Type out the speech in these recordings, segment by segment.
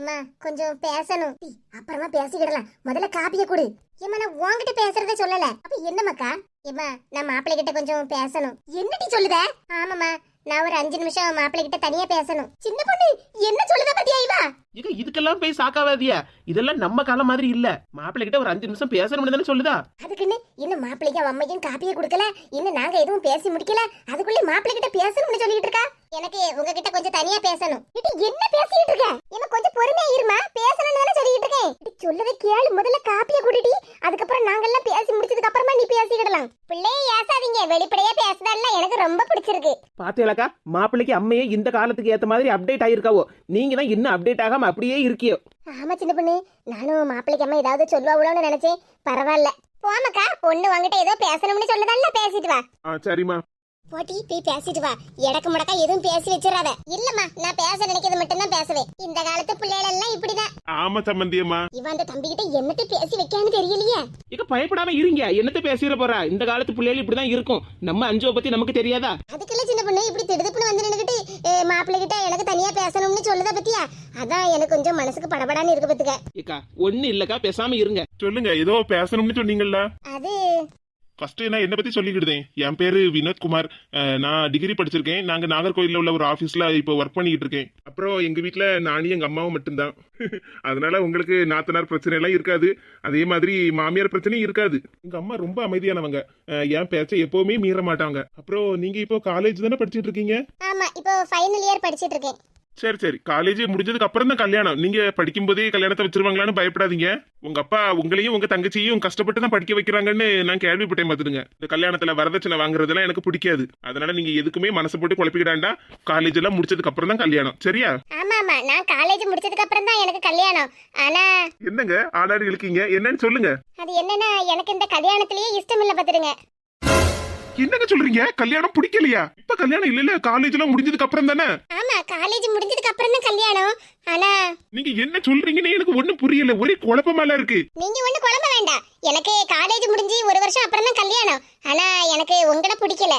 ஏம்மா கொஞ்சம் பேசணும். டீ, அப்புறமா பேசிக்கிடலாம். முதல்ல காப்பிய கொடு. ஏம்மா நான் உன்கிட்ட பேசுறதே சொல்லல. அப்ப என்னமாக்கா ஏம்மா நான் மாப்பிள்ளை கிட்ட கொஞ்சம் பேசணும். என்னடி சொல்லுத? ஆமாம்மா நான் ஒரு அஞ்சு நிமிஷம் மாப்பிள்ளை கிட்ட தனியா பேசணும். சின்ன பொண்ணு என்ன சொல்லுத பத்தியா இவா? இங்க இதுக்கெல்லாம் போய் சாக்காவாதியா? இதெல்லாம் நம்ம காலம் மாதிரி இல்ல. மாப்பிள்ளை கிட்ட ஒரு அஞ்சு நிமிஷம் பேசணும்னு தானே சொல்லுதா? அதுக்குன்னு இன்னும் மாப்பிள்ளைக்கு அம்மைக்கும் காப்பியை கொடுக்கல? இன்னும் நாங்க எதுவும் பேசி முடிக்கல? அதுக்குள்ளே மாப்பிள்ளை கிட்ட பேசணும்னு சொல்லிட்டு இருக்கா? எனக்கு உங்ககிட்ட கொஞ்சம் தனியா பேசணும். இது என்ன பேசிட்டு இருக்க? என்ன கொஞ்சம் பொறுமையா இருமா? பேசணும்னு சொல்லிட்டு இருக்கேன். இது சொல்லதை கேளு. முதல்ல காப்பியை குடிடி. அதுக்கப்புறம் நாங்கெல்லாம் பேசி முடிச்சதுக்கு அப்புறமா நீ பேசிக்கிடலாம். பிள்ளையே ஏசாதீங்க. வெளிப்படையா பேசுதெல்லாம் எனக்கு ரொம்ப பிடிச்சிருக்கு. பாத்தீங்களாக்கா மாப்பிள்ளைக்கு அம்மையே இந்த காலத்துக்கு ஏத்த மாதிரி அப்டேட் ஆயிருக்காவோ? நீங்க தான் இன்னும் அப்டேட் ஆகாம அப்படியே இருக்கியோ? ஆமா சின்ன பொண்ணு. நானும் மாப்பிள்ளைக்கு அம்மா ஏதாவது சொல்லுவாங்களோன்னு நினைச்சேன். பரவாயில்ல. போமாக்கா பொண்ணு வாங்கிட்ட ஏதோ பேசணும்னு சொல்லுதல்ல பேசிட்டு வா. சரிம்மா. போட்டி போய் பேசிட்டு வா. எடக்கு முடக்கா எதுவும் பேசி வச்சிடாத. இல்லம்மா நான் பேச நினைக்கிறது மட்டும்தான் பேசுவேன். இந்த காலத்து பிள்ளைகள் எல்லாம் இப்படிதான். ஆமா சம்பந்தியம்மா இவன் அந்த தம்பி கிட்ட என்னத்தை பேசி வைக்கான்னு தெரியலையே? இக்க பயப்படாம இருங்க. என்னத்த பேசிட போறா? இந்த காலத்து பிள்ளைகள் இப்படிதான் இருக்கும். நம்ம அஞ்சுவை பத்தி நமக்கு தெரியாதா? அதுக்குள்ள சின்ன பொண்ணு இப்படி திடுதுப்புன்னு வந்து நின்னுகிட்டு மாப்பிள்ளை கிட்ட எனக்கு தனியா பேசணும்னு சொல்லுத பத்தியா? அதான் எனக்கு கொஞ்சம் மனசுக்கு படபடான்னு இருக்கு பத்துக்க. ஏக்கா ஒண்ணு இல்லக்கா பேசாம இருங்க. சொல்லுங்க ஏதோ பேசணும்னு சொன்னீங்கல்ல. அது ஃபர்ஸ்ட் நான் என்ன பத்தி சொல்லிக்கிட்டேன் என் பேரு வினோத்குமார் நான் டிகிரி படிச்சிருக்கேன். நாங்க நாகர்கோயில்ல உள்ள ஒரு ஆபீஸ்ல இப்போ ஒர்க் பண்ணிக்கிட்டு இருக்கேன் அப்புறம் எங்க வீட்ல நானும் எங்க அம்மாவும் மட்டும்தான். அதனால உங்களுக்கு நாத்தனார் பிரச்சனை எல்லாம் இருக்காது. அதே மாதிரி மாமியார் பிரச்சனையும் இருக்காது. உங்க அம்மா ரொம்ப அமைதியானவங்க. என் பேச்சை எப்பவுமே மீற மாட்டாங்க. அப்புறம் நீங்க இப்போ காலேஜ் தானே படிச்சிட்டு இருக்கீங்க ஆமா இப்போ ஃபைனல் இயர் படிச்சிட்டு இருக்கேன் சரி சரி. காலேஜ் முடிஞ்சதுக்கு அப்புறம் தான் கல்யாணம். நீங்க படிக்கும் போதே கல்யாணத்தை வச்சிருவாங்களான்னு பயப்படாதீங்க. உங்க அப்பா உங்களையும் உங்க தங்கச்சியையும் கஷ்டப்பட்டு தான் படிக்க வைக்கிறாங்கன்னு நான் கேள்விப்பட்டேன் பார்த்துடுங்க. இந்த கல்யாணத்துல வரதட்சணை வாங்குறதெல்லாம் எனக்கு பிடிக்காது. அதனால நீங்க எதுக்குமே மனசு போட்டு குழப்பிக்கிடாண்டா காலேஜ் எல்லாம் முடிச்சதுக்கு அப்புறம் தான் கல்யாணம். சரியா? ஆமா ஆமா. நான் காலேஜ் முடிச்சதுக்கு அப்புறம் தான் எனக்கு கல்யாணம். ஆனா என்னங்க? ஆளாடி இழுக்கீங்க என்னன்னு சொல்லுங்க. அது என்னன்னா எனக்கு இந்த கல்யாணத்திலேயே இஷ்டம் இல்ல பாத்துருங்க என்னங்க சொல்றீங்க? கல்யாணம் பிடிக்கலையா? இப்ப கல்யாணம் இல்ல இல்ல காலேஜ் எல்லாம் முடிஞ்சதுக்கு அப்புறம் தானே? ஆமா காலேஜ் முடிஞ்சதுக்கு அப்புறம் தான் கல்யாணம். ஆனா நீங்க என்ன சொல்றீங்கன்னு எனக்கு ஒண்ணும் புரியல. ஒரே குழப்பமால இருக்கு. நீங்க ஒண்ணு குழம்ப வேண்டாம். எனக்கு காலேஜ் முடிஞ்சு ஒரு வருஷம் அப்புறம் தான் கல்யாணம். ஆனா எனக்கு உங்களை பிடிக்கல.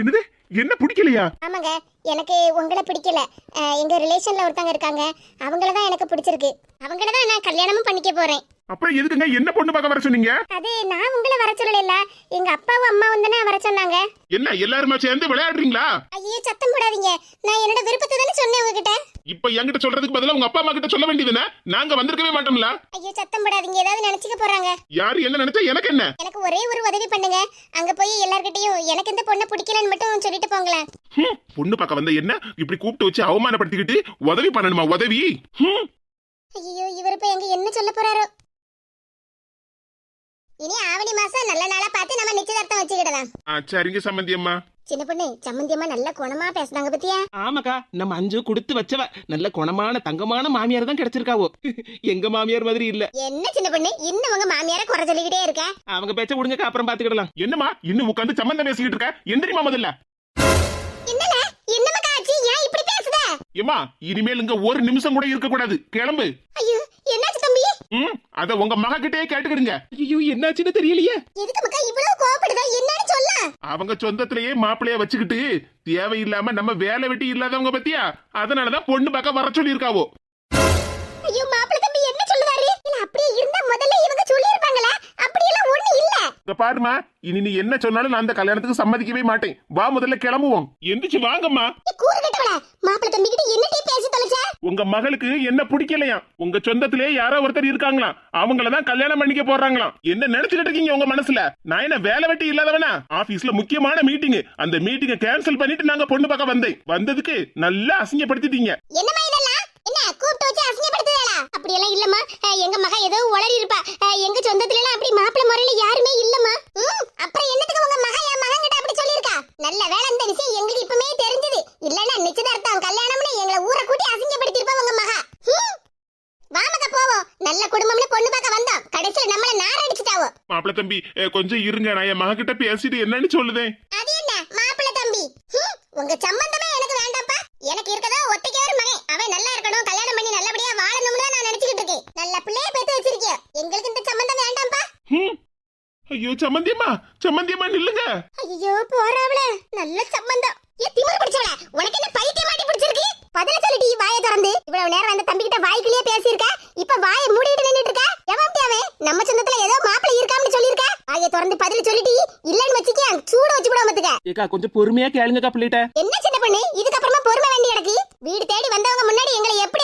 என்னது? என்ன பிடிக்கலையா? ஆமாங்க எனக்கு உங்களை பிடிக்கல. எங்க ரிலேஷன்ல ஒருத்தங்க இருக்காங்க. அவங்கள தான் எனக்கு பிடிச்சிருக்கு. அவங்கள தான் நான் கல்யாணமும் பண்ணிக்க போறேன். அப்புறம் எதுக்குங்க என்ன பொண்ணு பார்க்க வர சொன்னீங்க? அது நான் உங்களை வர சொல்லல எங்க அப்பாவும் அம்மாவும் தானே வர சொன்னாங்க. என்ன எல்லாருமா சேர்ந்து விளையாடுறீங்களா? ஐயோ சத்தம் போடாதீங்க. நான் என்னோட விருப்பத்தை தானே சொன்னேன் உங்ககிட்ட. இப்ப என்கிட்ட சொல்றதுக்கு பதிலா உங்க அப்பா அம்மா கிட்ட சொல்ல வேண்டியதுனே நாங்க வந்திருக்கவே மாட்டோம்ல? ஐயோ சத்தம் போடாதீங்க. ஏதாவது நினைச்சுக்க போறாங்க. யாரு என்ன நினைச்சா எனக்கு என்ன? எனக்கு ஒரே ஒரு உதவி பண்ணுங்க. அங்க போய் எல்லார்கிட்டயும் எனக்கு இந்த பொண்ணை பிடிக்கலன்னு மட்டும் சொல்லிட்டு போங்களேன். பொண்ணு பார்க்க வந்த என்ன? இப்படி கூப்பிட்டு வச்சு அவமானப்படுத்திக்கிட்டு உதவி பண்ணணுமா உதவி? ஐயோ இவர் இப்ப எங்க என்ன சொல்ல போறாரோ? இனி ஆவணி மாசம் நல்ல நாளா பார்த்து நம்ம நிச்சயதார்த்தம் வச்சுக்கிடலாம். ஆ, சரிங்க சம்பந்தி அம்மா சின்ன பொண்ணு சம்மந்தியம்மா நல்ல குணமா பேசுனாங்க பத்தியா? ஆமாக்கா நம்ம அஞ்சு கொடுத்து வச்சவ நல்ல குணமான தங்கமான மாமியார் தான் கிடைச்சிருக்காவோ. எங்க மாமியார் மாதிரி இல்ல. என்ன சின்ன பொண்ணு இன்னும் உங்க மாமியார குறை சொல்லிக்கிட்டே இருக்க? அவங்க பேச்ச விடுங்கக்கா அப்புறம் பாத்துக்கிடலாம். என்னம்மா இன்னும் உட்காந்து சம்பந்தம் பேசிக்கிட்டு இருக்க? எந்திரிமா முதல்ல. என்னல? என்னமக்கா ஆச்சு ஏன் இப்படி ஏமா இனிமேல் இங்க ஒரு நிமிஷம் கூட இருக்க கூடாது. கிளம்பு. ஐயோ என்னாச்சு தம்பி? ம் அத உங்க மக கிட்டே கேட்டுக்கிடுங்க. ஐயோ என்னாச்சுன்னு தெரியலையே. எதுக்கு மக்கா இவ்வளவு கோவப்படுதா? என்னன்னு சொல்ல. அவங்க சொந்தத்திலேயே மாப்பிளைய வச்சுக்கிட்டு தேவையில்லாம நம்ம வேலை வெட்டி இல்லாதவங்க பத்தியா? அதனாலதான் பொண்ணு பார்க்க வர சொல்லியிருக்காவோ. ஐயோ மாப்பிள்ளை தம்பி என்ன சொல்லுவாரு இல்ல அப்படியே இருந்தா முதல்ல இவங்க சொல்லியிருப்பாங்களா? அப்படியெல்லாம் ஒண்ணு இல்ல. இங்க பாருமா இனி நீ என்ன சொன்னாலும் நான் அந்த கல்யாணத்துக்கு சம்மதிக்கவே மாட்டேன். வா முதல்ல கிளம்புவோம். எந்திரிச்சு வாங்கம்மா. கூறு கட்டவள மாப்பிள்ளை தம்பி கிட்ட என்னடி பேசி தொலைச்ச? உங்க மகளுக்கு என்ன பிடிக்கலையா? உங்க சொந்தத்திலே யாரோ ஒருத்தர் இருக்காங்களாம். அவங்கள தான் கல்யாணம் பண்ணிக்க போறாங்களாம். என்ன நினைச்சுக்கிட்டு இருக்கீங்க உங்க மனசுல? நான் என்ன வேலை வெட்டி இல்லாதவனா? ஆபீஸ்ல முக்கியமான மீட்டிங் அந்த மீட்டிங்கை கேன்சல் பண்ணிட்டு நாங்க பொண்ணு பார்க்க வந்தேன். வந்ததுக்கு நல்லா அசிங்கப்படுத்திட்டீங்க. என்ன கூப்பிட்டு வச்சு அசிங்கப்படுத்துதேடா அப்படியெல்லாம் இல்லம்மா. எங்க மக ஏதோ உளறி இருப்பா. எங்க சொந்தத்துல எல்லாம் அப்படி மாப்பிள்ளை முறையில யாருமே இல்லம்மா. அப்புறம் என்னத்துக்கு உங்க மக என் மகன் கிட்ட அப்படி சொல்லியிருக்கா? நல்ல வேலை இந்த விஷயம் எங்களுக்கு இப்பமே தெரிஞ்சது. இல்லன்னா நிச்சயதார்த்தம் கல்யாணம்னு எங்களை ஊரை கூட்டி அசிங்கப்படுத்திருப்பா உங்க மக. வாமக்க போவோம். நல்ல குடும்பம்னு பொண்ணு பார்க்க வந்தோம். கடைசியில நம்மள நார அடிச்சுட்டாவோ மாப்பிள்ள தம்பி கொஞ்சம் இருங்க. நான் என் மக கிட்ட பேசிட்டு என்னன்னு சொல்லுதேன். அது என்ன? மாப்பிள்ளை தம்பி. உங்க சம்பந்தமே எனக்கு வேண்டாம்ப்பா எனக்கு இருக்கதோ ஒத்தைக்கே ஒரு மகன் அவன் நல்லா இருக்கணும் கல்யாணம் பண்ணி நல்லபடியா வாழணும்னு தான் நான் நினைச்சுக்கிட்டு இருக்கேன் நல்ல பிள்ளைய பெத்து வச்சிருக்கேன் எங்களுக்கு இந்த சம்பந்தம் வேண்டாம்ப்பா. ஐயோ சம்மந்தியம்மா சம்மந்தியம்மா நில்லுங்க. ஐயோ போறாவள. நல்ல சம்பந்தம். ஏ திமிரு பிடிச்சவள. உனக்கு என்ன பைத்தியம் மாட்டி பிடிச்சிருக்கு? பதில சொல்லிட்டி வாயை திறந்து. இவ்வளவு நேரம் அந்த தம்பி கிட்ட வாய்க்குள்ளேயே பேசியிருக்க. இப்ப வாயை மூடிட்டு நின்னுட்டு இருக்க. எவன் நம்ம சொந்தத்துல ஏதோ மாப்பிள்ளை இருக்காம்னு சொல்லியிருக்க. வாயை திறந்து பதில் சொல்லிட்டி இல்லன்னு வச்சுக்க சூட வச்சு விட மத்துக்க ஏக்கா கொஞ்சம் பொறுமையா கேளுங்கக்கா பிள்ளைகிட்ட. என்ன சின்ன பொண்ணு? இதுக்கப்புறமா பொறுமை வேண்டி எனக்கு வீடு தேடி வந்தவங்க முன்னாடி எங்களை எப்படி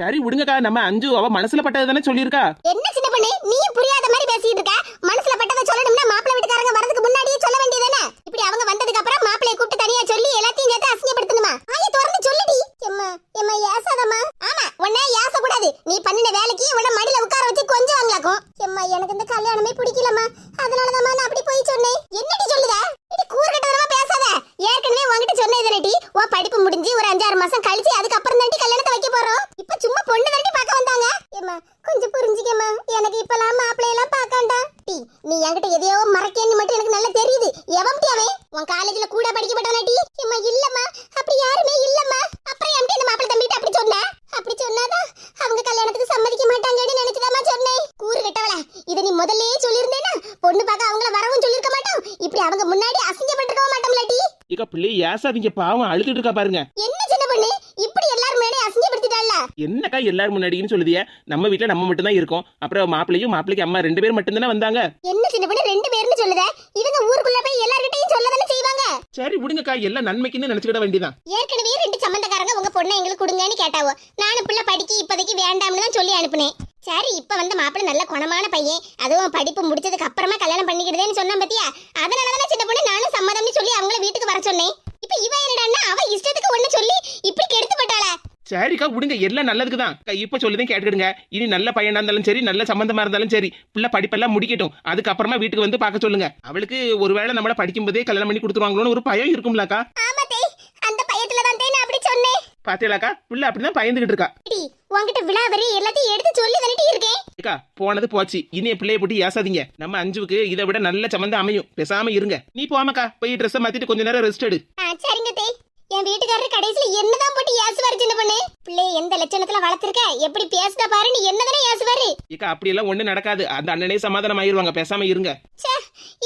சரி விடுங்கக்கா. நம்ம அஞ்சு அவ மனசுல பட்டது தானே சொல்லியிருக்கா? என்ன சின்ன பண்ணி? நீயும் புரியாத மாதிரி பேசிட்டு இருக்க. மனசுல பட்டதை சொல்லணும்னா மாப்பிள்ளை வீட்டுக்காரங்க வரதுக்கு முன்னாடியே சொல்ல வேண்டியதானே இப்படி அவங்க வந்ததுக்கு அப்புறம் மாப்பிள்ளைய கூப்பிட்டு தனியா சொல்லி எல்லாத்தையும் சேர்த்து அசிங்கப்படுத்தணுமா? ஆய திறந்து சொல்லுடி. எம்மா எம்மா ஏசாதம்மா. ஆமா உன்னை ஏச கூடாது நீ பண்ணின வேலைக்கு உன்னை மடியில உட்கார வச்சு கொஞ்சம் வாங்கலாக்கும் எம்மா எனக்கு இந்த கல்யாணமே பிடிக்கலம்மா அதனாலதான் நான் அப்படி போய் சொன்னேன் என்னடி சொல்லுத இது கூறுகட்டவரமா பேசாத ஏற்கனவே உன்கிட்ட சொன்னது தானடி உன் படிப்பு முடிஞ்சு ஒரு அஞ்சாறு மாசம் கழிச்சு அதுக்கப்புறம் தாண்டி கல்யாணத்தை வைக்க போறோம் இப்ப சும்மா பொண்ணு தாண்டி பார்க்க வந்தாங்க ஏம்மா கொஞ்சம் புரிஞ்சுக்கம்மா எனக்கு இப்பலாம் மாப்பிள்ளை எல்லாம் பார்க்காண்டா டி நீ என்கிட்ட எதையோ மறக்கேன்னு மட்டும் எனக்கு நல்லா தெரியுது எவன் டி அவன் உன் காலேஜ்ல கூட படிக்கப்பட்டவனா டி ஏம்மா இல்லம்மா அப்படி யாருமே இல்லம்மா அப்புறம் என்கிட்ட இந்த மாப்பிள்ளை தம்பிட்ட அப்படி சொன்ன அப்படி சொன்னாதான் அவங்க கல்யாணத்துக்கு சம்மதிக்க மாட்டாங்கன்னு நினைச்சுதாம்மா சொன்னேன் கூறு கெட்டவள இதை நீ முதல்லயே சொல்லியிருந்தேனா பொண்ணு பார்க்க அவங்கள வரவும் சொல்லிருக்க மாட்டோம் இப்படி அவங்க முன்னாடி அசிங்கப்பட்டிருக்க மாட்டோம்ல டி ஏக்கா பிள்ளை ஏசாதீங்க பாவம் அழுதுட்டு இருக்கா பாருங்க. என்ன சின்ன பொண்ணு? இப்படி எல்லாரும் முன்னாடி அசிங்கப்படுத்திட்டாள்ல என்னக்கா எல்லாரும் முன்னாடின்னு சொல்லுதிய? நம்ம வீட்ல நம்ம மட்டும் தான் இருக்கோம். அப்புறம் மாப்பிள்ளையும் மாப்பிள்ளைக்கு அம்மா ரெண்டு பேரும் மட்டும் தானே வந்தாங்க? என்ன சின்ன பொண்ணு? ரெண்டு பேர்னு சொல்லுத? இவங்க ஊருக்குள்ள போய் எல்லார்கிட்டயும் சொல்லதானே செய்வாங்க? சரி விடுங்கக்கா. எல்லாம் நன்மைக்குன்னு நினைச்சுக்கிட வேண்டியதான் ஏற்கனவே ரெண்டு சம்பந்தக்காரங்க உங்க பொண்ணை எங்களுக்கு கொடுங்கன்னு கேட்டாவோ. நானும் பிள்ளை படிக்க இப்போதைக்கு வேண்டாம்னு தான் சொல்லி அனுப்புனேன். சரி இப்ப வந்த மாப்பிள்ளை நல்ல குணமான பையன். அதுவும் படிப்பு முடிச்சதுக்கு அப்புறமா கல்யாணம் பண்ணிக்கிடுதேன்னு சொன்னா பத்தியா? அதனாலதான் சின்ன பொண்ணு நானும் சம்மதம்னு சொல்லி அவங்கள வீட்டுக்கு வர சொன்னேன். இப்ப இவ என்னடான்னா அவ இஷ்டத்துக்கு ஒண்ணு சொல்லி இப்படி கெடுத்து போட்டாளா? சரிக்கா விடுங்க. எல்லாம் நல்லதுக்கு தான் இப்ப சொல்லுதான் கேட்டுக்கிடுங்க. இனி நல்ல பையனா இருந்தாலும் சரி நல்ல சம்பந்தமா இருந்தாலும் சரி பிள்ளை படிப்பெல்லாம் முடிக்கட்டும். அதுக்கப்புறமா வீட்டுக்கு வந்து பார்க்க சொல்லுங்க. அவளுக்கு ஒருவேளை நம்மள படிக்கும் போதே கல்யாணம் பண்ணி கொடுத்துருவாங்களோன்னு ஒரு பயம் இருக்கும்லக்கா. ஆமா தே அந்த பயத்துல தான் தே நான் அப்படி சொன்னேன். பாத்தீங்களாக்கா பிள்ளை அப்படிதான் பயந்துகிட்டு இருக்கா. டி உன்கிட்ட விழாவரி எல்லாத்தையும் எடுத்து சொல்லி தள்ளிட்டு இருக்கேன். ஏக்கா போனது போச்சு. இனி என் பிள்ளைய போட்டு ஏசாதீங்க. நம்ம அஞ்சுவுக்கு இதை விட நல்ல சம்மந்தம் அமையும். பேசாம இருங்க. நீ போமாக்கா போய் ட்ரெஸ்ஸை மாத்திட்டு கொஞ்ச நேரம் ரெஸ்ட் எடு. ஆ சரிங்க தே. என் வீட்டுக்காரர் கடைசியில என்னதான் போட்டு ஏசுவாரு சின்ன பொண்ணு? பிள்ளைய எந்த லட்சணத்துல வளர்த்திருக்க? எப்படி பேசுதா பாருன்னு என்னதானே ஏசுவாரு? ஏக்கா அப்படியெல்லாம் ஒண்ணு நடக்காது. அந்த அண்ணனே சமாதானம் ஆயிருவாங்க பேசாம இருங்க.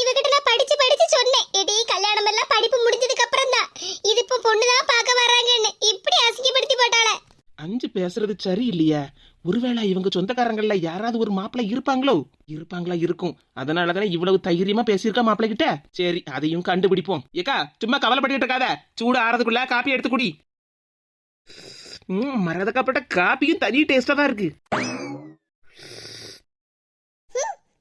இவகிட்ட நான் படிச்சு படிச்சு சொன்னேன். எடி கல்யாணம் எல்லாம் படிப்பு முடிஞ்சதுக்கு அப்புறம் தான். இது இப்ப பொண்ணுதான் பார்க்க வராங்கன்னு இப்படி அசிங்கப்படுத்தி போட்டாள. அஞ்சு பேசுறது சரி இல்லையா ஒருவேளை இவங்க சொந்தக்காரங்கள்ல யாராவது ஒரு மாப்பிள்ளை இருப்பாங்களோ? இருப்பாங்களா இருக்கும். அதனாலதானே இவ்வளவு தைரியமா பேசியிருக்கா மாப்பிள்ளை கிட்ட சரி அதையும் கண்டுபிடிப்போம். ஏக்கா சும்மா கவலைப்பட்டு இருக்காத. சூடு ஆறதுக்குள்ள காப்பி எடுத்து குடி. மரதக்கப்பட்ட காப்பியும் தனி டேஸ்டா தான் இருக்கு.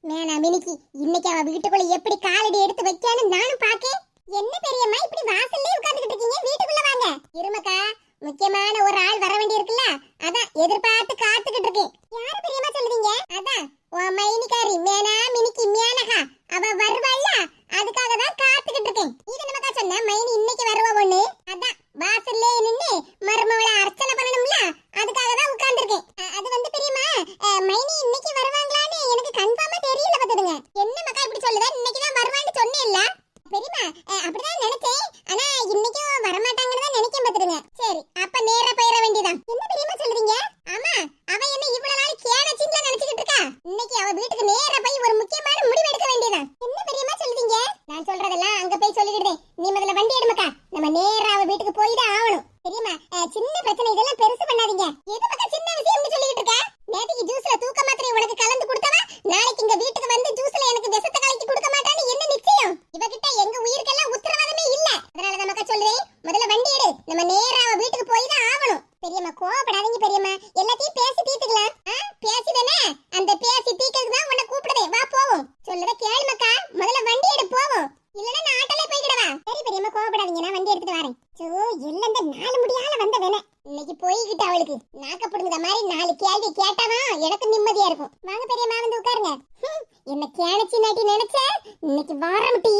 மேனா மினிக்கு இன்னைக்கு அவ வீட்டுக்குள்ள எப்படி காலடி எடுத்து வைக்கான்னு நானும் பாக்கேன் என்ன பெரியம்மா இப்படி வா உட்கார்ந்துகிட்டு இருக்கீங்க வீட்டுக்குள்ள வாங்க இருமக்கா முக்கியமான ஒரு ஆள் வர வேண்டி இருக்குல்ல அதான் எதிர்பார்த்து காத்துக்கிட்டு இருக்கேன் யாரு பெரியம்மா சொல்லுவீங்க அதான் உன் மைனிகாரி மேனா மினிக்கி மேனகா அவ வருவாள்ல அதுக்காக தான் காத்துக்கிட்டு இருக்கேன் இது நமக்கா சொன்ன மைனி இன்னைக்கு வருவா ஒண்ணு அதான் வாசல்லே நின்னு மருமவளை அர்ச்சனை பண்ணணும்ல அதுக்காக தான் உட்கார்ந்திருக்கேன் அ- அது வந்து பெரியம்மா அ, மைனி இன்னைக்கு வருவாங்களான்னு எனக்கு கன்ஃபார்மா தெரியல பாத்துடுங்க என்ன மக்கா இப்படி சொல்லுதா இன்னைக்கு தான் வருவான்னு சொன்னேன்ல பெரியம்மா அ, அப்படிதான் நினைச்சேன் ஆனா இன்னைக்கும் வரமாட்டாங்கன்னு தான் நினைக்கேன் பாத்துடுங்க சரி அப்ப நேரா போயிட வேண்டியதான் என்ன பெரியம்மா சொல்லுவீங்க ஆமா அவ என்ன இவ்வளவு நாள் கேனச்சின்ல நினைச்சுக்கிட்டு இருக்கா இன்னைக்கு அவ வீட்டுக்கு நேரா போய் ஒரு முக்கியமான முடிவு எடுக்க வேண்டியதான் என்ன பெரியம்மா சொல்லுவீங்க நான் சொல்றதெல்லாம் அங்க போய் சொல்லிக்கிட்டேன் நீ முதல்ல வண்டி எடுமக்கா நம்ம நேரா அவ வீட்டுக்கு போய் தான் ஆகணும் பெரியம்மா அ, சின்ன பிரச்சனை இதெல்லாம் பெருசு பண்ணாதீங்க எது பக்கம் சின்ன விஷயம்னு சொல்லிட்டு இருக்க நேத்துக்கு ஜூஸ்ல தூக்க மாத்திரை உனக்கு கலந்து கொடுத்தவ நாளைக்கு இங்க வீட்டுக்கு வந்து ஜூஸ்ல எனக்கு விஷத்தை கலக்கி கொடுக்க மாட்டான்னு என்ன நிச்சயம் இவகிட்ட எங்க உயிருக்கெல்லாம் உத்தரவாதமே இல்ல அதனால தான் மக்கா சொல்றேன் முதல்ல வண்டி எடு நம்ம நேரா அவ வீட்டுக்கு போய் தான் ஆகணும் பெரியம்மா கோவப்படாதீங்க பெரியம்மா எல்லாத்தையும் பேசி தீர்த்துக்கலாம் ஆ, பேசிதானே அந்த பேசி தீர்க்கிறதுக்கு தான் உன்னை கூப்பிடுதே வா போவோம் சொல்லுத அக்கா முதல்ல வண்டி எடு போவோம். இல்லனா நான் ஆட்டோல போய்க்கிடவா? சரி பெரியம்மா கோவப்படாதீங்க நான் வண்டி எடுத்துட்டு வரேன். சோ எல்லாம் இந்த நாலு முடியால வந்த வேணே இன்னைக்கு போய்கிட்ட அவளுக்கு. நாக்க புடுங்குற மாதிரி நாலு கேள்வி கேட்டவா? எனக்கு நிம்மதியா இருக்கும். வாங்க பெரியம்மா வந்து உட்காருங்க. ஹம், என்ன கேனச்சி நாட்டி நினைச்ச? இன்னைக்கு வாரம் டீ.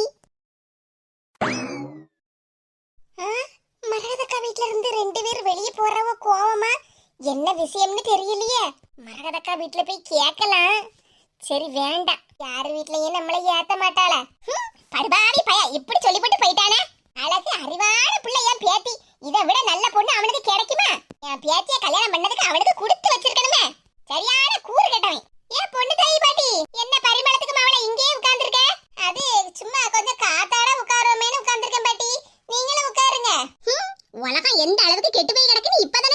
மரகதக்கா வீட்ல இருந்து ரெண்டு பேர் வெளியே போறவ கோவமா? என்ன விஷயம்னு தெரியலையே. மரகதக்கா வீட்ல போய் கேட்கலாம். சரி வேண்டாம். யார் வீட்லயும் நம்மள ஏத்த மாட்டாள? படுபாவி பய இப்படி சொல்லிப்பட்டு போயிட்டானே? அழகு அறிவான பிள்ளை என் பேத்தி. இதை விட நல்ல பொண்ணு அவனுக்கு கிடைக்குமா? என் பேத்திய கல்யாணம் பண்ணதுக்கு அவனுக்கு கொடுத்து வச்சிருக்கணுமே. சரியான கூறு கேட்டவன். ஏன் பொண்ணு தாய் பாட்டி? என்ன பரிமளத்துக்கு அவளை இங்கேயே உட்கார்ந்துருக்க? அது சும்மா கொஞ்சம் காத்தாட உட்காருவோமேனு உட்கார்ந்துருக்கேன் பாட்டி. நீங்களும் உட்காருங்க. உலகம் எந்த அளவுக்கு கெட்டு போய் கிடக்குன்னு இப்பதானே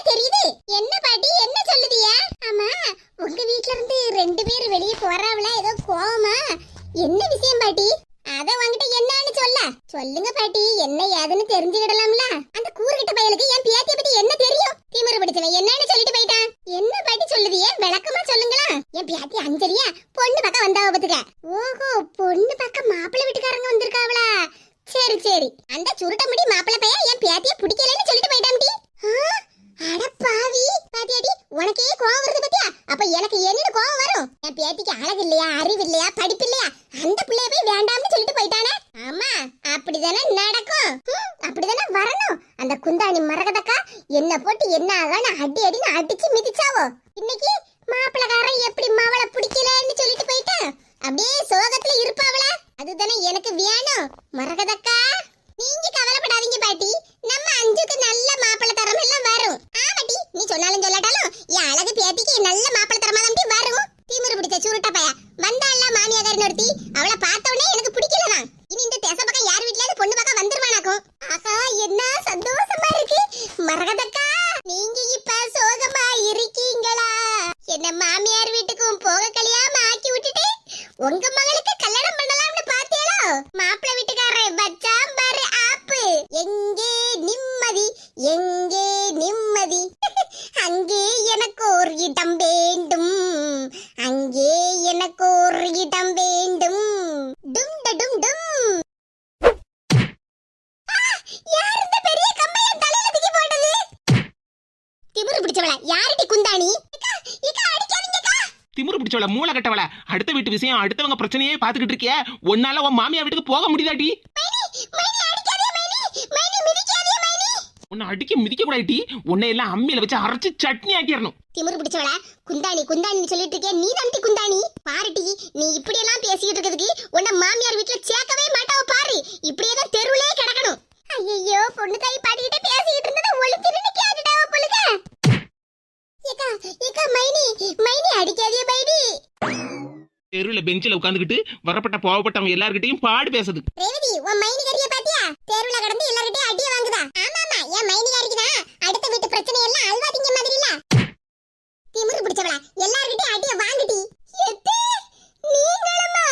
என் பியாத்தி அஞ்சலியா பொண்ணு பக்கம் வந்தாவ பாத்துக்க. ஓஹோ பொண்ணு பக்கம் மாப்பிள்ளை வீட்டுக்காரங்க வந்திருக்காவளா? சரி சரி. அந்த சுருட்ட முடி மாப்பிள்ளை பையன் என் பியாத்திய பிடிக்கலன்னு சொல்லிட்டு போயிட்டான்டி. அட பாவி. பாத்தியாடி உனக்கே கோவம் வருது பாத்தியா? அப்ப எனக்கு என்னோட கோவம் வரும்? என் பேத்திக்கு அழகு இல்லையா அறிவு இல்லையா படிப்பு இல்லையா அந்த பிள்ளைய போய் வேண்டாம்னு சொல்லிட்டு போயிட்டானே. ஆமா அப்படிதானே நடக்கும். அப்படிதானே வரணும். அந்த குந்தாணி மரகதக்கா என்ன போட்டு என்ன ஆகான்னு அடி அடின்னு அடிச்சு மிதிச்சாவோ? இன்னைக்கு மாப்பிளக்காரன் எப்படி மாவளை பிடிக்கலன்னு சொல்லிட்டு போயிட்டான் அப்படியே சோகத்துல இருப்பாவள? அதுதானே எனக்கு வேணும். மரகதக்கா நீங்க கவலைப்படாதீங்க பாட்டி. நம்ம அஞ்சுக்கு நல்ல மாப்பிள தரம் எல்லாம் வரும் ஆமாட்டி நீ சொன்னாலும் சொல்லாட்டாலும் என் அழகு பேத்திக்கு நல்ல மாப்பிள தரமா தான் வரும். தீமுறு பிடிச்ச சுருட்ட பைய வந்தாள்ல மாமியாக்காரன் ஒருத்தி அவளை பார்த்த உடனே எனக்கு பிடிக்கலதான் இனி இந்த தேச பக்கம் யார் வீட்லயாவது பொண்ணு பக்கம் வந்துருவானாக்கும் ஆகா என்ன சந்தோஷமா இருக்கு மரகதக்கா நீங்க இப்ப சோகமா இருக்கீங்களா என்ன மாமியார் வீட்டுக்கும் போக கல்யாணம் ஆக்கி விட்டுட்டு உங்க மகளுக்கு கல்யாணம் பண்ணலாம்னு பாத்தியாளோ மாப்பிள்ளை வீட்டுக்காரன் வச்சாம் பாரு ஆப்பு எங்கே நிம்மதி எங்கே நிம்மதி அங்கே எனக்கு ஒரு இடம் வேண்டும். அங்கே எனக்கு ஒரு இடம் வேண்டும். டும் டும் டும். யார் இந்த பெரிய கம்பை தலையில தூக்கி போட்டது? திமிரு பிடிச்சவள. யாரடி குந்தாணி? இக்கா, திமிரு பிடிச்சவள மூளை கட்டவள. அடுத்த வீட்டு விஷயம் அடுத்தவங்க பிரச்சனையே பாத்துக்கிட்டு இருக்கிய. ஒன்னால உன் மாமியா வீட்டுக்கு போக முடியுதாடி உன்னை அடிக்க மிதிக்க கூடாடி உன்னை எல்லாம் அம்மியில வச்சு அரைச்சு சட்னி ஆக்கிடணும். திமிரு பிடிச்சவள குந்தாணி குந்தாணி சொல்லிட்டு இருக்கே நீ தான் குந்தாணி. பாருட்டி நீ இப்படி எல்லாம் பேசிட்டு இருக்கிறதுக்கு உன்னை மாமியார் வீட்டுல சேர்க்கவே மாட்டாவ பாரு. இப்படியே தான் தெருவுலயே கிடக்கணும். ஐயோ பொண்ணு தாய் பாடிக்கிட்டே பேசிட்டு இருந்தது ஒளிச்சிருந்து கேட்டுட்டாவ பொழுக ஏக்கா ஏக்கா மைனி மைனி அடிக்காதே தெருவுல பெஞ்சில உட்காந்துக்கிட்டு வரப்பட்ட பாவப்பட்டவங்க எல்லார்கிட்டயும் பாடு பேசுது. ரேவதி உன் மைனிகாரிய பாத்தியா? தெருவுல கடந்து எல்லார்கிட்டயும் அடிய வாங்குதா? ஆமா ஆமா என் மைனிகாரிக்கு தான் அடுத்த வீட்டு பிரச்சனை எல்லாம் அல்வா திங்க மாதிரி இல்ல திமிரு பிடிச்சவளா எல்லார்கிட்டயும் அடிய வாங்குடி. எத்தே நீங்களுமா?